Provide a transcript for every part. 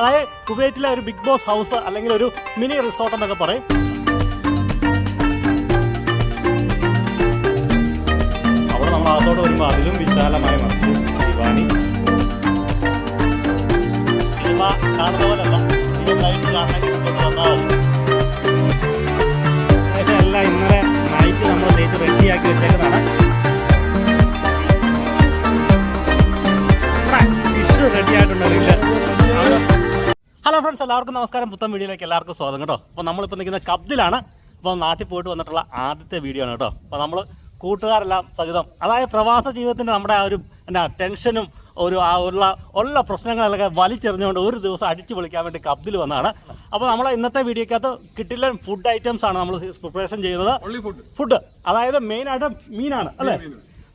അതായത് കുവൈറ്റിലെ ഒരു ബിഗ് ബോസ് ഹൗസ് അല്ലെങ്കിൽ ഒരു മിനി റിസോർട്ട് എന്നൊക്കെ പറയും. അവിടെ നമ്മൾ അതോട് വരുമ്പോൾ അതിലും വിശാലമായ ദിവാനി സിനിമ ഇന്നലെ നൈറ്റ് നമ്മൾ തേച്ച് റെഡിയാക്കി വെച്ചേക്കുന്നതാണ്. ഹലോ ഫ്രണ്ട്സ് എല്ലാവർക്കും നമസ്കാരം. പുത്തൻ വീഡിയോയിലേക്ക് എല്ലാവർക്കും സ്വാഗതം കേട്ടോ. അപ്പോൾ നമ്മളിപ്പോൾ നിൽക്കുന്ന കബ്ദിലാണ്. അപ്പോൾ നാട്ടിൽ പോയിട്ട് വന്നിട്ടുള്ള ആദ്യത്തെ വീഡിയോ ആണ് കേട്ടോ. അപ്പോൾ നമ്മൾ കൂട്ടുകാരെല്ലാം സഹിതം അതായത് പ്രവാസ ജീവിതത്തിന്റെ നമ്മുടെ ആ ഒരു എന്നാ ടെൻഷനും ഒരു ആ ഉള്ള ഉള്ള പ്രശ്നങ്ങളൊക്കെ വലിച്ചെറിഞ്ഞുകൊണ്ട് ഒരു ദിവസം അടിച്ചു വിളിക്കാൻ വേണ്ടി കബ്ദിൽ വന്നതാണ്. അപ്പോൾ നമ്മൾ ഇന്നത്തെ വീഡിയോക്കകത്ത് കിട്ടില്ല ഫുഡ് ഐറ്റംസ് ആണ് നമ്മൾ പ്രിപ്പറേഷൻ ചെയ്യുന്നത്. Food. ഫുഡ് അതായത് മെയിനായിട്ട് മീനാണ് അല്ലേ?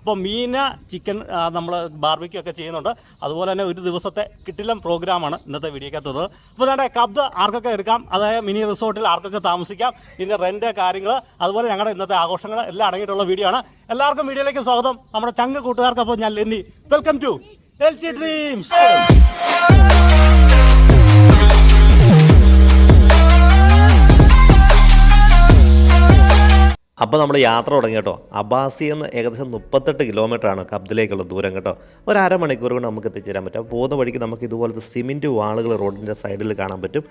അപ്പോൾ മീന ചിക്കൻ നമ്മൾ ബാർബിക്യൂ ഒക്കെ ചെയ്യുന്നുണ്ട്. അതുപോലെ തന്നെ ഒരു ദിവസത്തെ കിട്ടിലം പ്രോഗ്രാമാണ് ഇന്നത്തെ വീഡിയോക്കകത്തത് അപ്പോൾ നമ്മുടെ കബ്ദ് ആർക്കൊക്കെ എടുക്കാം? അതായത് മിനി റിസോർട്ടിൽ ആർക്കൊക്കെ താമസിക്കാം? ഇതിന്റെ റെന്റ് കാര്യങ്ങൾ അതുപോലെ ഞങ്ങളുടെ ഇന്നത്തെ ആഘോഷങ്ങൾ എല്ലാം അടങ്ങിയിട്ടുള്ള വീഡിയോ ആണ്. എല്ലാവർക്കും വീഡിയോയിലേക്ക് സ്വാഗതം. നമ്മുടെ ചങ്ങ് കൂട്ടുകാർക്കപ്പോൾ ഞാൻ Lenny. Welcome to L dreams അപ്പോൾ നമ്മൾ യാത്ര തുടങ്ങി കേട്ടോ. അബാസി എന്ന് ഏകദേശം മുപ്പത്തെട്ട് കിലോമീറ്ററാണ് കബ്ദിലേക്കുള്ള ദൂരം കേട്ടോ. ഒരു അരമണിക്കൂർ കൊണ്ട് നമുക്ക് എത്തിച്ചേരാൻ പറ്റും. പോകുന്ന വഴിക്ക് നമുക്ക് ഇതുപോലത്തെ സിമെന്റ് വാളുകൾ റോഡിന്റെ സൈഡിൽ കാണാൻ പറ്റും.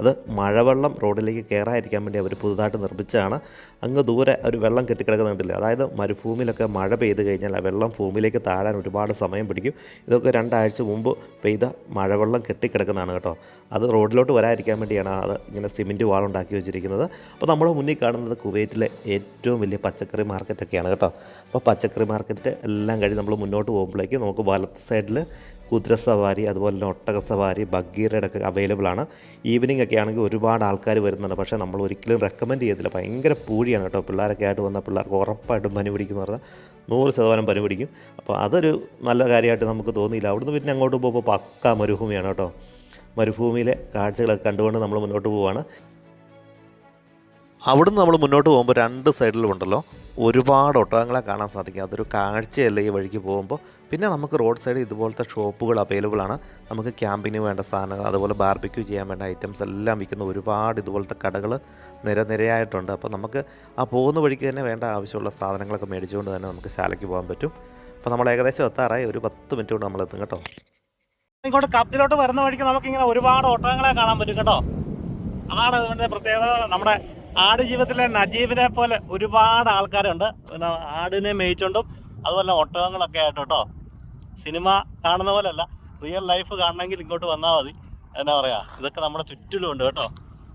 അത് മഴവെള്ളം റോഡിലേക്ക് കയറാതിരിക്കാൻ വേണ്ടി അവർ പുതുതായിട്ട് നിർമ്മിച്ചതാണ്. അങ്ങ് ദൂരെ ഒരു വെള്ളം കെട്ടിക്കിടക്കുന്നുണ്ടല്ലോ അതായത് മരുഭൂമിയിലൊക്കെ മഴ പെയ്ത് കഴിഞ്ഞാൽ ആ വെള്ളം ഭൂമിയിലേക്ക് താഴാൻ ഒരുപാട് സമയം പിടിക്കും. ഇതൊക്കെ രണ്ടാഴ്ച മുമ്പ് പെയ്ത മഴവെള്ളം കെട്ടിക്കിടക്കുന്നതാണ് കേട്ടോ. അത് റോഡിലോട്ട് വരാതിരിക്കാൻ വേണ്ടിയാണ് അത് ഇങ്ങനെ സിമെന്റ് വാളുണ്ടാക്കി വെച്ചിരിക്കുന്നത്. അപ്പോൾ നമ്മൾ മുന്നിൽ കാണുന്നത് കുവൈറ്റിലെ ഏറ്റവും വലിയ പച്ചക്കറി മാർക്കറ്റൊക്കെയാണ് കേട്ടോ. അപ്പോൾ പച്ചക്കറി മാർക്കറ്റ് എല്ലാം കഴിഞ്ഞ് നമ്മൾ മുന്നോട്ട് പോകുമ്പോഴേക്കും നമുക്ക് വലത്ത് സൈഡിൽ കുതിര സവാരി അതുപോലെ തന്നെ ഒട്ടക സവാരി ബഗീറയുടെ ഒക്കെ അവൈലബിൾ ആണ്. ഈവനിങ് ഒക്കെ ആണെങ്കിൽ ഒരുപാട് ആൾക്കാർ വരുന്നുണ്ട്. പക്ഷേ നമ്മൾ ഒരിക്കലും റെക്കമെൻഡ് ചെയ്യത്തില്ല. ഭയങ്കര പൂഴിയാണ് കേട്ടോ. പിള്ളേരൊക്കെ ആയിട്ട് വന്ന പിള്ളേർക്ക് ഉറപ്പായിട്ടും പനി പിടിക്കുന്ന പറഞ്ഞാൽ നൂറ് ശതമാനം പനി പിടിക്കും. അപ്പോൾ അതൊരു നല്ല കാര്യമായിട്ട് നമുക്ക് തോന്നിയില്ല. അവിടുന്ന് പിന്നെ അങ്ങോട്ട് പോകുമ്പോൾ പക്ക മരുഭൂമിയാണ് കേട്ടോ. മരുഭൂമിയിലെ കാഴ്ചകളൊക്കെ കണ്ടുകൊണ്ട് നമ്മൾ മുന്നോട്ട് പോവുകയാണ്. അവിടുന്ന് നമ്മൾ മുന്നോട്ട് പോകുമ്പോൾ രണ്ട് സൈഡിലും ഉണ്ടല്ലോ ഒരുപാട് ഒട്ടകങ്ങളെ കാണാൻ സാധിക്കും. അതൊരു കാഴ്ചയല്ല ഈ വഴിക്ക് പോകുമ്പോൾ. പിന്നെ നമുക്ക് റോഡ് സൈഡ് ഇതുപോലത്തെ ഷോപ്പുകൾ അവൈലബിൾ ആണ്. നമുക്ക് ക്യാമ്പിന് വേണ്ട സാധനങ്ങൾ അതുപോലെ ബാർബിക്യൂ ചെയ്യാൻ വേണ്ട ഐറ്റംസ് എല്ലാം വിൽക്കുന്ന ഒരുപാട് ഇതുപോലത്തെ കടകൾ നിരനിരയായിട്ടുണ്ട് അപ്പോൾ നമുക്ക് ആ പോകുന്ന വഴിക്ക് തന്നെ വേണ്ട ആവശ്യമുള്ള സാധനങ്ങളൊക്കെ മേടിച്ചുകൊണ്ട് തന്നെ നമുക്ക് ശാലയ്ക്ക് പോകാൻ പറ്റും. അപ്പോൾ നമ്മൾ ഏകദേശം എത്താറായി. ഒരു പത്ത് മിനിറ്റ് കൊണ്ട് നമ്മൾ എത്തും കേട്ടോ. ഇങ്ങോട്ട് കപ്പിലോട്ട് വരുന്ന വഴിക്ക് നമുക്ക് ഇങ്ങനെ ഒരുപാട് ഒട്ടകങ്ങളെ കാണാൻ പറ്റും കേട്ടോ. അതാണ് ഇതിന്റെ പ്രത്യേകത. നമ്മുടെ ആട് ജീവിതത്തിലെ നജീബിനെ പോലെ ഒരുപാട് ആൾക്കാരുണ്ട്. പിന്നെ ആടിനെ മേയിച്ചോണ്ടും അതുപോലെ ഒട്ടകങ്ങളൊക്കെ ആയിട്ട് കേട്ടോ. സിനിമ കാണുന്ന പോലെയല്ല റിയൽ ലൈഫ് കാണണമെങ്കിൽ ഇങ്ങോട്ട് വന്നാൽ മതി. എന്നാ പറയാ ഇതൊക്കെ നമ്മുടെ ചുറ്റിലും ഉണ്ട് കേട്ടോ.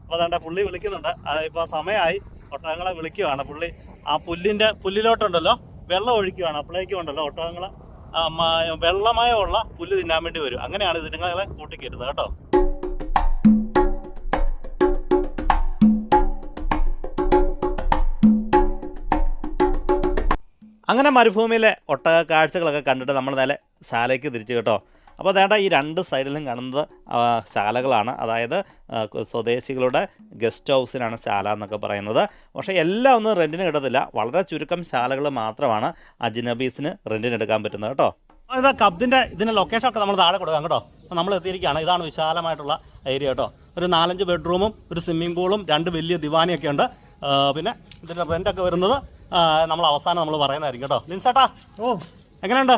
അപ്പോൾ അതാണ്ട് പുള്ളി വിളിക്കുന്നുണ്ട്. ഇപ്പോൾ സമയമായി ഒട്ടകങ്ങളെ വിളിക്കുവാണ് പുള്ളി. ആ പുല്ലിന്റെ പുല്ലിലോട്ടുണ്ടല്ലോ. വെള്ളം ഒഴിക്കുവാണ്. അപ്പോഴേക്കും ഉണ്ടല്ലോ ഒട്ടകങ്ങൾ വെള്ളമയമുള്ള പുല്ല് തിന്നാൻ വേണ്ടി വരും. അങ്ങനെയാണ് ഇതിനങ്ങളെ കൂട്ടിക്കരുത് കേട്ടോ. അങ്ങനെ മരുഭൂമിയിലെ ഒട്ടക കാഴ്ചകളൊക്കെ കണ്ടിട്ട് നമ്മൾ നേരെ ശാലയ്ക്ക് തിരിച്ചു കേട്ടോ. അപ്പോൾ അതേണ്ട ഈ രണ്ട് സൈഡിലും കാണുന്നത് ശാലകളാണ്. അതായത് സ്വദേശികളുടെ ഗസ്റ്റ് ഹൗസിനാണ് ശാല എന്നൊക്കെ പറയുന്നത്. പക്ഷേ എല്ലാം ഒന്നും റെന്റിന് കിട്ടത്തില്ല. വളരെ ചുരുക്കം ശാലകൾ മാത്രമാണ് അജിനബീസിന് റെന്റിന് എടുക്കാൻ പറ്റുന്നത് കേട്ടോ. ഇതാ കബ്ദിന്റെ ഇതിന്റെ ലൊക്കേഷൻ ഒക്കെ നമ്മൾ താഴെ കൊടുക്കാം കേട്ടോ. അപ്പോൾ നമ്മൾ എത്തിയിരിക്കുകയാണ്. ഇതാണ് വിശാലമായിട്ടുള്ള ഏരിയ കേട്ടോ. ഒരു നാലഞ്ച് ബെഡ്റൂമും ഒരു സ്വിമ്മിംഗ് പൂളും രണ്ട് വലിയ ദിവാനിയൊക്കെ ഉണ്ട്. പിന്നെ ഇതിന്റെ റെന്റൊക്കെ വരുന്നത് നമ്മൾ അവസാനം നമ്മൾ പറയുന്നതായിരിക്കും കേട്ടോ. ലിൻസേട്ടാ ഓ. എങ്ങനെയുണ്ട്?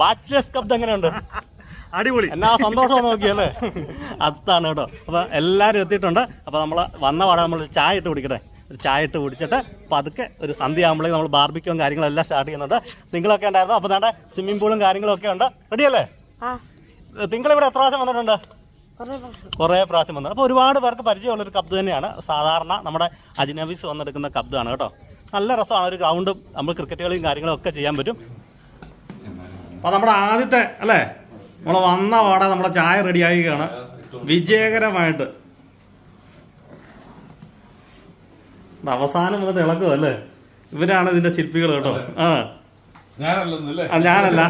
ബാച്ചിലേഴ്സ് കപ്പ് എങ്ങനെയുണ്ട്? അടിപൊളി. എന്നാ സന്തോഷം നോക്കിയല്ലേ അതാണ് കേട്ടോ. അപ്പൊ എല്ലാരും എത്തിയിട്ടുണ്ട്. അപ്പൊ നമ്മൾ വന്ന പാടെ നമ്മൾ ചായ ഇട്ട് കുടിക്കട്ടെ. ഒരു ചായ ഇട്ട് കുടിച്ചിട്ട് പതുക്കെ ഒരു സന്ധ്യ ആകുമ്പോഴേക്കും നമ്മൾ ബാർബിക്കും കാര്യങ്ങളെല്ലാം സ്റ്റാർട്ട് ചെയ്യുന്നുണ്ട്. നിങ്ങളൊക്കെ ഉണ്ടായിരുന്നു? അപ്പോൾ നമ്മുടെ സ്വിമ്മിംഗ് പൂളും കാര്യങ്ങളൊക്കെ ഉണ്ട്. റെഡിയല്ലേ ആ. നിങ്ങൾ ഇവിടെ എത്ര പ്രാവശ്യം വന്നിട്ടുണ്ട്? കുറേ പ്രാവശ്യം. വന്നു. അപ്പോൾ ഒരുപാട് പേർക്ക് പരിചയമുള്ളൊരു കബ്ദ് തന്നെയാണ്. സാധാരണ നമ്മുടെ അജിനബീസ് വന്നെടുക്കുന്ന കബ്ദാണ് കേട്ടോ. നല്ല രസമാണ്. ഒരു ഗ്രൗണ്ടും നമ്മൾ ക്രിക്കറ്റ് കളിയും കാര്യങ്ങളും ഒക്കെ ചെയ്യാൻ പറ്റും. അപ്പോൾ നമ്മുടെ ആദ്യത്തെ അല്ലേ? നമ്മൾ വന്ന പാടെ നമ്മുടെ ചായ റെഡി ആയിരിക്കുകയാണ് വിജയകരമായിട്ട് അവസാനം വന്നിട്ട് ഇളക്കും അല്ലേ ഇവരാണ് ഇതിന്റെ ശില്പികൾ കേട്ടോ. ആ. ഞാനല്ലെന്നല്ലേ ആ, ഞാനല്ല.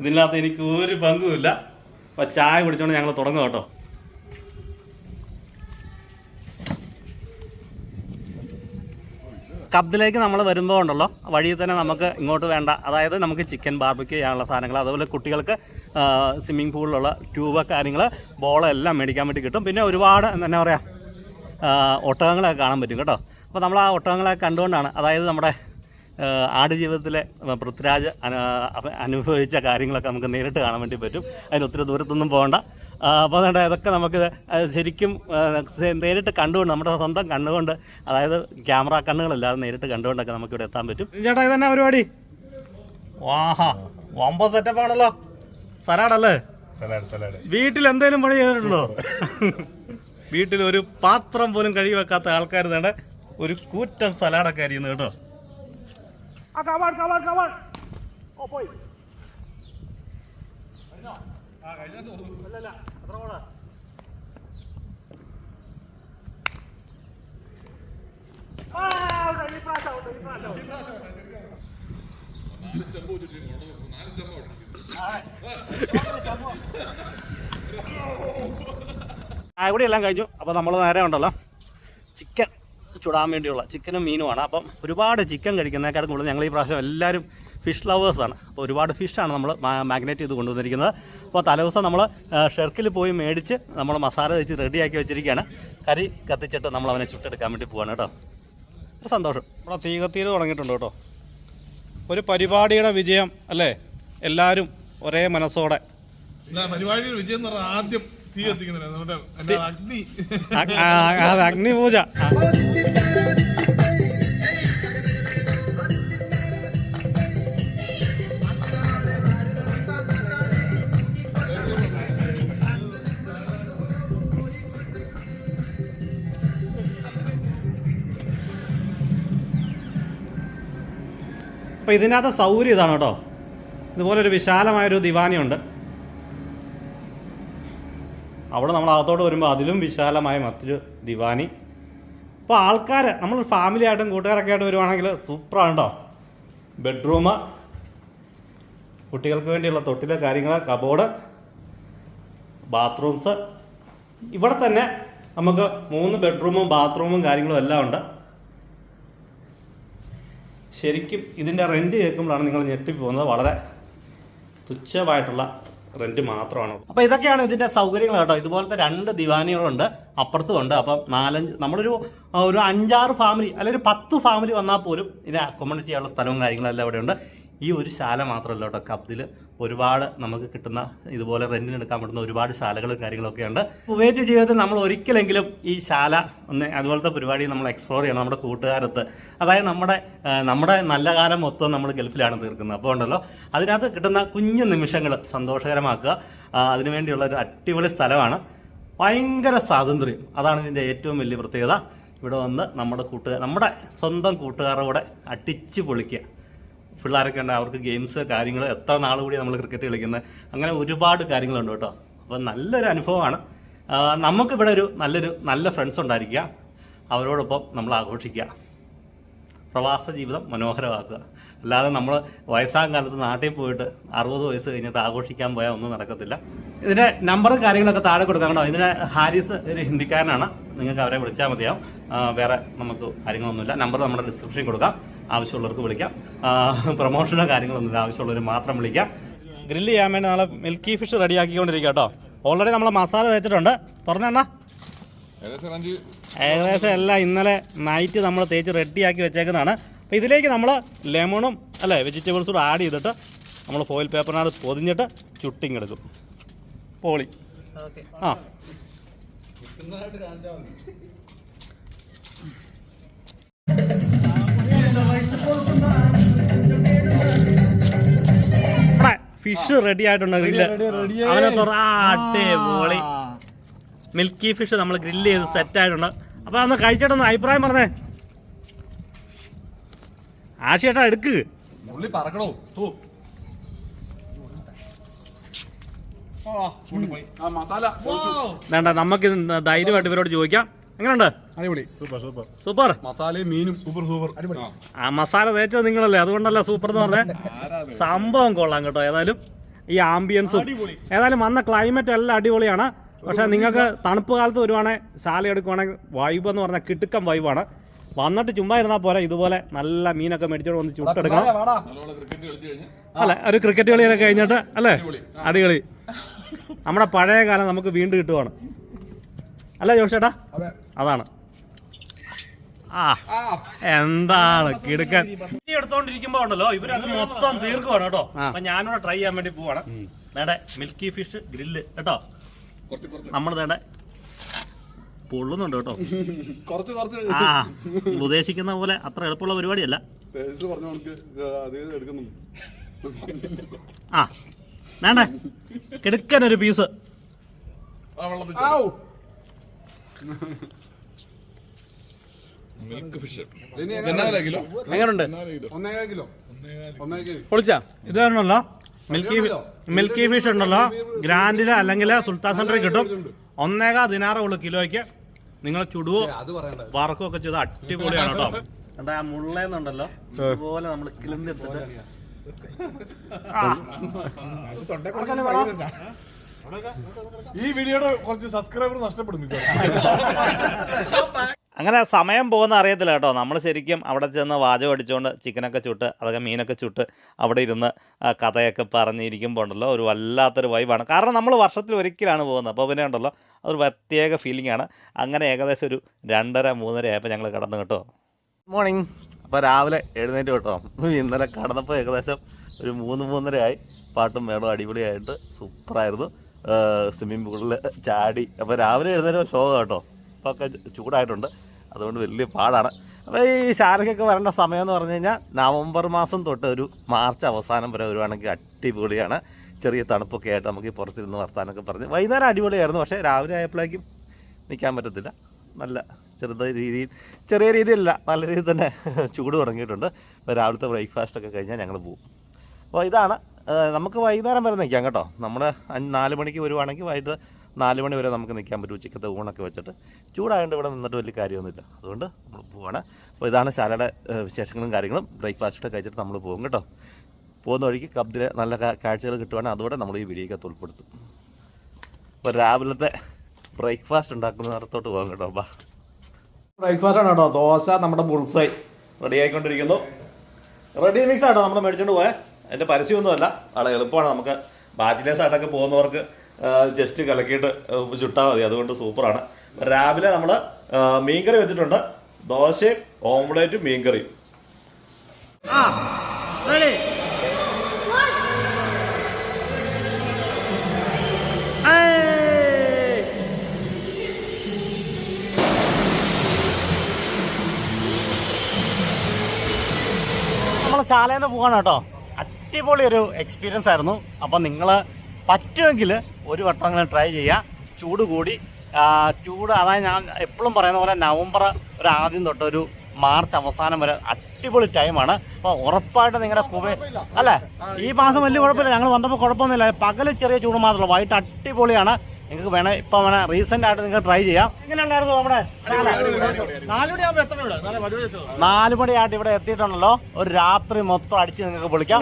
ഇതിനകത്ത് എനിക്ക് ഒരു പങ്കുമില്ല. അപ്പൊ ചായ കുടിച്ചോണ്ട് ഞങ്ങൾ തുടങ്ങും കേട്ടോ. കബ്ദിലേക്ക് നമ്മൾ വരുമ്പോൾ ഉണ്ടല്ലോ വഴിയിൽ തന്നെ നമുക്ക് ഇങ്ങോട്ട് വേണ്ട. അതായത് നമുക്ക് ചിക്കൻ ബാർബിക്യൂ ചെയ്യാനുള്ള സാധനങ്ങൾ അതുപോലെ കുട്ടികൾക്ക് സ്വിമ്മിംഗ് പൂളിലുള്ള ട്യൂബ് കാര്യങ്ങൾ ബോളെല്ലാം മേടിക്കാൻ വേണ്ടി കിട്ടും. പിന്നെ ഒരുപാട് എന്താ പറയുക ഒട്ടകങ്ങളൊക്കെ കാണാൻ പറ്റും കേട്ടോ. അപ്പോൾ നമ്മൾ ആ ഒട്ടകങ്ങളെ കണ്ടുകൊണ്ടാണ് അതായത് നമ്മുടെ ആടുജീവിതത്തിലെ പൃഥ്വിരാജ് അനുഭവിച്ച കാര്യങ്ങളൊക്കെ നമുക്ക് നേരിട്ട് കാണാൻ വേണ്ടി പറ്റും. അതിന് ഒത്തിരി ദൂരത്തൊന്നും പോകണ്ട. അപ്പോൾ അതുകൊണ്ട് ഇതൊക്കെ നമുക്ക് ശരിക്കും നേരിട്ട് കണ്ടുകൊണ്ട് നമ്മുടെ സ്വന്തം കണ്ണുകൊണ്ട് അതായത് ക്യാമറ കണ്ണുകളല്ലാതെ നേരിട്ട് കണ്ടുകൊണ്ടൊക്കെ നമുക്ക് ഇവിടെ എത്താൻ പറ്റും. ചേട്ടാ ഇതന്നെ പരിപാടി? വാഹാ വമ്പ സെറ്റപ്പ് ആണല്ലോ. സലാഡല്ലേ സലാഡ് സലാഡ്. വീട്ടിൽ എന്തേലും പണി ചെയ്തിട്ടുണ്ടോ? വീട്ടിൽ ഒരു പാത്രം പോലും കഴുകി വെക്കാത്ത ആൾക്കാർ തന്നെ ഒരു കൂറ്റൻ സലാഡൊക്കെ അരിയുന്നു കേട്ടോ. ആ ഇവിടെ എല്ലാം കഴിഞ്ഞു. അപ്പോൾ നമ്മൾ നേരെ ഉണ്ടല്ലോ. ചിക്കൻ. ചുടാൻ വേണ്ടിയുള്ള ചിക്കനും മീനുമാണ്. അപ്പം ഒരുപാട് ചിക്കൻ കഴിക്കുന്നതിനേക്കാളും കൂടുതൽ ഞങ്ങൾ ഈ പ്രാവശ്യം എല്ലാവരും ഫിഷ് ലവേഴ്സാണ് അപ്പോൾ ഒരുപാട് ഫിഷാണ് നമ്മൾ മാഗ്നേറ്റ് ചെയ്ത് കൊണ്ടുവന്നിരിക്കുന്നത്. അപ്പോൾ തലേദിവസം നമ്മൾ ഷെർക്കിൽ പോയി മേടിച്ച് നമ്മൾ മസാല തേച്ച് റെഡിയാക്കി വെച്ചിരിക്കുകയാണ്. കറി കത്തിച്ചിട്ട് നമ്മൾ അവനെ ചുട്ടെടുക്കാൻ വേണ്ടി പോവാണ് കേട്ടോ. സന്തോഷം. നമ്മുടെ തീ തുടങ്ങിയിട്ടുണ്ട് കേട്ടോ. ഒരു പരിപാടിയുടെ വിജയം അല്ലേ? എല്ലാവരും ഒരേ മനസ്സോടെ പരിപാടിയുടെ വിജയം എന്ന് പറഞ്ഞാൽ ആദ്യം തീ എന്താ അഗ്നി. അഗ്നിപൂജ. അപ്പോൾ ഇതിനകത്ത് സൗകര്യം ഇതാണ് കേട്ടോ. ഇതുപോലൊരു വിശാലമായൊരു ദിവാനിയുണ്ട്. അവിടെ നമ്മൾ അകത്തോട്ട് വരുമ്പോൾ അതിലും വിശാലമായ മറ്റൊരു ദിവാനി. അപ്പോൾ ആൾക്കാർ നമ്മൾ ഫാമിലി ആയിട്ടും കൂട്ടുകാരൊക്കെ ആയിട്ട് വരുവാണെങ്കിൽ സൂപ്പറാണ് കേട്ടോ ബെഡ്റൂം കുട്ടികൾക്ക് വേണ്ടിയുള്ള തൊട്ടിലെ കാര്യങ്ങൾ കബോർഡ് ബാത്റൂംസ് ഇവിടെ തന്നെ നമുക്ക് മൂന്ന് ബെഡ്റൂമും ബാത്റൂമും കാര്യങ്ങളും എല്ലാം ഉണ്ട്. ശരിക്കും ഇതിന്റെ റെന്റ് കേൾക്കുമ്പോഴാണ് നിങ്ങൾ ഞെട്ടിപ്പോകുന്നത്. വളരെ തുച്ഛമായിട്ടുള്ള റെന്റ് മാത്രമാണ്. അപ്പോൾ ഇതൊക്കെയാണ് ഇതിന്റെ സൗകര്യങ്ങൾ കേട്ടോ. ഇതുപോലത്തെ രണ്ട് ദിവാനികളുണ്ട് അപ്പുറത്തും ഉണ്ട്. അപ്പം നാലഞ്ച് നമ്മളൊരു ഒരു അഞ്ചാറ് ഫാമിലി അല്ലെങ്കിൽ ഒരു പത്ത് ഫാമിലി വന്നാൽ പോലും ഇതിനെ അക്കോമഡേറ്റ് ചെയ്യാനുള്ള സ്ഥലവും കാര്യങ്ങളെല്ലാം ഉണ്ട് ഈ ഒരു ശാല മാത്രമല്ല കേട്ടോ കബ്ദിൽ ഒരുപാട് നമുക്ക് കിട്ടുന്ന ഇതുപോലെ റെന്റിന് എടുക്കാൻ പറ്റുന്ന ഒരുപാട് ശാലകളും കാര്യങ്ങളൊക്കെ ഉണ്ട് കുവൈറ്റ് ജീവിതത്തിൽ നമ്മൾ ഒരിക്കലെങ്കിലും ഈ ശാല ഒന്ന് അതുപോലത്തെ പരിപാടി നമ്മൾ എക്സ്പ്ലോർ ചെയ്യണം നമ്മുടെ കൂട്ടുകാരത്ത് അതായത് നമ്മുടെ നമ്മുടെ നല്ല കാലം മൊത്തം നമ്മൾ ഗൾഫിലാണ് തീർക്കുന്നത്. അപ്പോൾ ഉണ്ടല്ലോ. അതിനകത്ത് കിട്ടുന്ന കുഞ്ഞു നിമിഷങ്ങൾ സന്തോഷകരമാക്കുക. അതിനുവേണ്ടിയുള്ള ഒരു അടിപൊളി സ്ഥലമാണ്. ഭയങ്കര സ്വാതന്ത്ര്യം. അതാണ് ഇതിന്റെ ഏറ്റവും വലിയ പ്രത്യേകത. ഇവിടെ വന്ന് നമ്മുടെ കൂട്ടുകാർ നമ്മുടെ സ്വന്തം കൂട്ടുകാരുടെ കൂടെ അടിച്ചു പൊളിക്കുക. പിള്ളേരൊക്കെ ഉണ്ട് അവർക്ക് ഗെയിംസ് കാര്യങ്ങൾ എത്ര നാൾ കൂടി നമ്മൾ ക്രിക്കറ്റ് കളിക്കുന്നത് അങ്ങനെ ഒരുപാട് കാര്യങ്ങളുണ്ട് കേട്ടോ. അപ്പോൾ നല്ലൊരു അനുഭവമാണ്. നമുക്കിവിടെ ഒരു നല്ലൊരു നല്ല ഫ്രണ്ട്സ് ഉണ്ടായിരിക്കുക. അവരോടൊപ്പം നമ്മൾ ആഘോഷിക്കുക. പ്രവാസ ജീവിതം മനോഹരമാക്കുക. അല്ലാതെ നമ്മൾ വയസ്സാം കാലത്ത് നാട്ടിൽ പോയിട്ട് അറുപത് വയസ്സ് കഴിഞ്ഞിട്ട് ആഘോഷിക്കാൻ പോയാൽ ഒന്നും നടക്കത്തില്ല. ഇതിന്റെ നമ്പറും കാര്യങ്ങളൊക്കെ താഴെ കൊടുക്കാം കേട്ടോ. ഇതിന് ഹാരിസ് ഒരു ഹിന്ദിക്കാരനാണ്. നിങ്ങൾക്ക് അവരെ വിളിച്ചാൽ മതിയാവും. വേറെ നമുക്ക് കാര്യങ്ങളൊന്നുമില്ല. നമ്പർ നമ്മുടെ ഡിസ്ക്രിപ്ഷനിൽ കൊടുക്കാം. ആവശ്യമുള്ളവർക്ക് വിളിക്കാം. പ്രൊമോഷനോ കാര്യങ്ങളൊന്നും ആവശ്യമുള്ളവർ മാത്രം വിളിക്കാം. ഗ്രില്ല് ചെയ്യാൻ വേണ്ടി നാളെ മിൽക്കി ഫിഷ് റെഡിയാക്കിക്കൊണ്ടിരിക്കുക കേട്ടോ ഓൾറെഡി നമ്മൾ മസാല തേച്ചിട്ടുണ്ട്. തുറന്നെണ്ണ ഏകദേശം എല്ലാം ഇന്നലെ നൈറ്റ് നമ്മൾ തേച്ച് റെഡിയാക്കി വെച്ചേക്കുന്നതാണ്. അപ്പോൾ ഇതിലേക്ക് നമ്മൾ ലെമണും അല്ലേ വെജിറ്റബിൾസും കൂടെ ആഡ് ചെയ്തിട്ട് നമ്മൾ ഫോയിൽ പേപ്പറിനകത്ത് പൊതിഞ്ഞിട്ട് ചുട്ടിങ് എടുക്കും. പോളി. ആ. ഫിഷ് റെഡി ആയിട്ടുണ്ട് ഗ്രില്ല് അവനെ മിൽക്കി ഫിഷ് നമ്മൾ ഗ്രില്ല് ചെയ്ത് സെറ്റ് ആയിട്ടുണ്ട്. അപ്പൊ അന്ന് കഴിച്ചിട്ടൊന്ന് അഭിപ്രായം പറഞ്ഞേ. ആശയേട്ടാ എടുക്ക്. ഉള്ളി പറക്കണോ? തൂ. മസാല. വേണ്ട നമുക്ക് ധൈര്യമായിട്ട് ഇവരോട് ചോദിക്കാം. എങ്ങനെയുണ്ട് അടിപൊളി. Super super. സൂപ്പർ. മസാലയും മീനും സൂപ്പർ സൂപ്പർ. അടിപൊളി. ആ മസാല തേച്ചത് നിങ്ങളല്ലേ? അതുകൊണ്ടല്ല സൂപ്പർ എന്ന് പറഞ്ഞേ? സംഭവം കൊള്ളാം കേട്ടോ. ഏതായാലും ഈ ആംബിയൻസും ഏതായാലും വന്ന ക്ലൈമറ്റ് എല്ലാം അടിപൊളിയാണ്. പക്ഷെ നിങ്ങൾക്ക് തണുപ്പ് കാലത്ത് വരുവാണെങ്കിൽ ശാല എടുക്കുവാണെങ്കിൽ വൈബ് എന്ന് പറഞ്ഞാൽ കിടുക്കം വൈബാണ് വന്നിട്ട് ചുമ്മാ ഇരുന്നാൽ പോരാ. ഇതുപോലെ നല്ല മീനൊക്കെ മേടിച്ചോണ്ട് വന്ന് ചുട്ടെടുക്കണം. നല്ലോണം ക്രിക്കറ്റ് കളിച്ചു കഴിഞ്ഞ്. അല്ല? ഒരു ക്രിക്കറ്റ് കളിയൊക്കെ കഴിഞ്ഞിട്ട് അല്ലേ? അടികളി നമ്മുടെ പഴയ കാലം നമുക്ക് വീണ്ടും കിട്ടുവാണ്. അല്ല ജോഷേട്ടാ അതാണ്. ആ എന്താണ് കിടുക്കൻ. ഈ എടുത്തോണ്ടിരിക്കുമ്പോ ഉണ്ടല്ലോ ഇവരത് മൊത്തം തീർക്കുവാണ് കേട്ടോ. അപ്പൊ ഞാനിവിടെ ട്രൈ ചെയ്യാൻ വേണ്ടി പോവാണ്. നേടെ മിൽക്കി ഫിഷ് ഗ്രില്ല് കേട്ടോ? കുറച്ച് കുറച്ച്. നമ്മൾ നേടെ പൊള്ളുന്നുണ്ട് കേട്ടോ. കുറച്ച് കുറച്ച്. ആ ഉദ്ദേശിക്കുന്ന പോലെ അത്ര എളുപ്പമുള്ള പരിപാടിയല്ല. ടേസ്റ്റ് പറഞ്ഞ നമുക്ക് അത് എടുക്കണം. ആ വേണ്ടേ? കിടുക്കൻ ഒരു പീസ് ആ വെള്ളത്തിൽ മിൽക്ക് ഫിഷ് എന്നാ കിലോ? കിലോ. ഒന്നേകാൽ കിലോ? ഒന്നേകാൽ കിലോ. പൊളിച്ചാ? ഇതാണല്ലോ. മിൽക്കി മിൽക്കി ഫിഷ് ഉണ്ടല്ലോ. ഗ്രാൻഡിൽ അല്ലെങ്കിൽ സുൽത്താൻ സെന്ററിൽ കിട്ടും. ഒന്നേകാ ദിനാറേ ഉള്ളു കിലോയ്ക്ക്. നിങ്ങൾ ചുടുവോ? അത് ഒക്കെ ചെയ്ത് അടിപൊളിയാണ് കേട്ടോ. എന്താ മുള്ളേന്നുണ്ടല്ലോ ഇതുപോലെ നമ്മൾ കിളിന്തി എടുത്തിട്ട് ഈ വീഡിയോയുടെ കുറച്ച് സബ്സ്ക്രൈബർ നഷ്ടപ്പെടുന്നു അങ്ങനെ സമയം പോകുന്ന അറിയത്തില്ല കേട്ടോ. നമ്മൾ ശരിക്കും അവിടെ ചെന്ന് വാചകം അടിച്ചുകൊണ്ട് ചിക്കനൊക്കെ ചുട്ട് അതൊക്കെ മീനൊക്കെ ചുട്ട് അവിടെ ഇരുന്ന് കഥയൊക്കെ പറഞ്ഞിരിക്കുമ്പോൾ ഉണ്ടല്ലോ ഒരു വല്ലാത്തൊരു വൈബാണ് കാരണം നമ്മൾ വർഷത്തിൽ ഒരിക്കലാണ് പോകുന്നത്. അപ്പോൾ പിന്നെ ഉണ്ടല്ലോ അതൊരു പ്രത്യേക ഫീലിംഗ് ആണ്. അങ്ങനെ ഏകദേശം ഒരു രണ്ടര മൂന്നര ആയപ്പോൾ ഞങ്ങൾ കടന്നു കേട്ടോ. മോർണിംഗ് അപ്പോൾ രാവിലെ എഴുന്നേറ്റ് കേട്ടോ. ഇന്നലെ കടന്നപ്പോൾ ഏകദേശം ഒരു മൂന്ന് മൂന്നര ആയി. പാട്ടും മേളവും അടിപൊളിയായിട്ട് സൂപ്പറായിരുന്നു. സ്വിമ്മിംഗ് പൂളിൽ ചാടി. അപ്പോൾ രാവിലെ എഴുന്നേരം ഷോ കേട്ടോ. ഇപ്പോൾ ഒക്കെ ചൂടായിട്ടുണ്ട്. അതുകൊണ്ട് വലിയ പാടാണ്. അപ്പോൾ ഈ ശാരക്കൊക്കെ വരേണ്ട സമയം എന്ന് പറഞ്ഞു കഴിഞ്ഞാൽ നവംബർ മാസം തൊട്ട് ഒരു മാർച്ച് അവസാനം വരെ വരുവാണെങ്കിൽ അടിപൊളിയാണ്. ചെറിയ തണുപ്പൊക്കെ ആയിട്ട് നമുക്ക് ഈ പുറത്തിരുന്ന് വർത്താനൊക്കെ പറഞ്ഞ്. വൈകുന്നേരം അടിപൊളിയായിരുന്നു. പക്ഷേ രാവിലെ ആയപ്പോഴേക്കും നിൽക്കാൻ പറ്റത്തില്ല. നല്ല ചെറുത രീതിയിൽ ചെറിയ രീതിയിലല്ല നല്ല രീതിയിൽ തന്നെ ചൂട് തുടങ്ങിയിട്ടുണ്ട്. അപ്പോൾ രാവിലത്തെ ബ്രേക്ക്ഫാസ്റ്റ് ഒക്കെ കഴിഞ്ഞാൽ ഞങ്ങൾ പോകും അപ്പോൾ ഇതാണ് നമുക്ക് വൈകുന്നേരം വരെ നിൽക്കാം കേട്ടോ. നമ്മൾ നാല് മണിക്ക് വരുവാണെങ്കിൽ വൈകിട്ട് നാല് മണി വരെ നമുക്ക് നിൽക്കാൻ പറ്റും. ഉച്ചക്കത്തെ ഊണൊക്കെ വെച്ചിട്ട്. ചൂടായതുകൊണ്ട് ഇവിടെ നിന്നിട്ട് വലിയ കാര്യമൊന്നുമില്ല. അതുകൊണ്ട് നമ്മൾ പോവാണ്. അപ്പോൾ ഇതാണ് ശാലയുടെ വിശേഷങ്ങളും കാര്യങ്ങളും. ബ്രേക്ക്ഫാസ്റ്റൊക്കെ കഴിച്ചിട്ട് നമ്മൾ പോകും കേട്ടോ. പോകുന്ന വഴിക്ക് കബ്ദിൽ നല്ല കാഴ്ചകൾ കിട്ടുവാണെങ്കിൽ അതോടെ നമ്മൾ ഈ വീഡിയോക്കകത്ത് ഉൾപ്പെടുത്തും. അപ്പോൾ രാവിലത്തെ ബ്രേക്ക്ഫാസ്റ്റ് ഉണ്ടാക്കുന്നിടത്തോട്ട് പോകാം കേട്ടോ ബാ. ബ്രേക്ക്ഫാസ്റ്റ് ആണ് കേട്ടോ. ദോശ നമ്മുടെ ബുൾസൈ. റെഡി ആയിക്കൊണ്ടിരിക്കുന്നു. റെഡി മിക്സ് ആട്ടോ നമ്മൾ മേടിച്ചുകൊണ്ട് പോയെ. അതിന്റെ പരസ്യമൊന്നുമല്ല. വളരെ എളുപ്പമാണ് നമുക്ക് ബാച്ചിലേഴ്സ് ആയിട്ടൊക്കെ പോകുന്നവർക്ക് ജസ്റ്റ് കലക്കിയിട്ട് ചുട്ടാൽ മതി. അതുകൊണ്ട് സൂപ്പറാണ്. രാവിലെ നമ്മൾ മീൻകറി വെച്ചിട്ടുണ്ട്. ദോശയും ഓംലേറ്റും മീൻകറിയും. നമ്മൾ ചാലേന്ന് നിന്ന് പോവാണ് കേട്ടോ. അടിപൊളി ഒരു എക്സ്പീരിയൻസ് ആയിരുന്നു. അപ്പം നിങ്ങൾ പറ്റുമെങ്കിൽ ഒരു വട്ടം അങ്ങനെ ട്രൈ ചെയ്യുക ചൂട് കൂടി. ചൂട് അതായത് ഞാൻ എപ്പോഴും പറയുന്ന പോലെ നവംബർ ഒരു ആദ്യം തൊട്ട് ഒരു മാർച്ച് അവസാനം വരെ അടിപൊളി ടൈമാണ് അപ്പോൾ ഉറപ്പായിട്ട് നിങ്ങളുടെ കുവേ അല്ലേ? ഈ മാസം വലിയ കുഴപ്പമില്ല. ഞങ്ങൾ വന്നപ്പോൾ കുഴപ്പമൊന്നുമില്ല. പകൽ ചെറിയ ചൂട് മാത്രമല്ല വൈകിട്ട് അടിപൊളിയാണ്. നിങ്ങൾക്ക് വേണേ ഇപ്പം വേണേ റീസെന്റ് ആയിട്ട് നിങ്ങൾ ട്രൈ ചെയ്യാം. എങ്ങനെയുണ്ടായിരുന്നു നമ്മുടെ നാല് മണിയായിട്ട് ഇവിടെ എത്തിയിട്ടുണ്ടല്ലോ. ഒരു രാത്രി മൊത്തം അടിച്ച് നിങ്ങൾക്ക് വിളിക്കാം.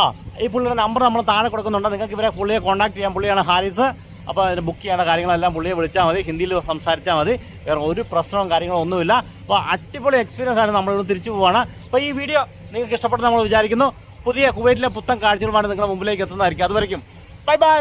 ആ ഈ പുള്ളിയുടെ നമ്പർ നമ്മൾ താഴെ കൊടുക്കുന്നുണ്ട്. നിങ്ങൾക്ക് ഇവരെ പുള്ളിയെ കോൺടാക്ട് ചെയ്യാം. പുള്ളിയാണ് ഹാരിസ്. അപ്പോൾ അതിന് ബുക്ക് ചെയ്യേണ്ട കാര്യങ്ങളെല്ലാം പുള്ളിയെ വിളിച്ചാൽ മതി. ഹിന്ദിയിൽ സംസാരിച്ചാൽ മതി. വേറെ ഒരു പ്രശ്നവും കാര്യങ്ങളും ഒന്നുമില്ല. അപ്പോൾ അടിപൊളി എക്സ്പീരിയൻസ് ആണ് നമ്മളിവിടെ തിരിച്ചു പോവാണ്. അപ്പോൾ ഈ വീഡിയോ നിങ്ങൾക്ക് ഇഷ്ടപ്പെട്ടെന്ന് നമ്മൾ വിചാരിക്കുന്നു. പുതിയ കുവൈറ്റിലെ പുത്തൻ കാഴ്ചകളുമാണ് നിങ്ങളുടെ മുമ്പിലേക്ക് എത്തുന്നതായിരിക്കും. അതുവരെയും ബൈ ബൈ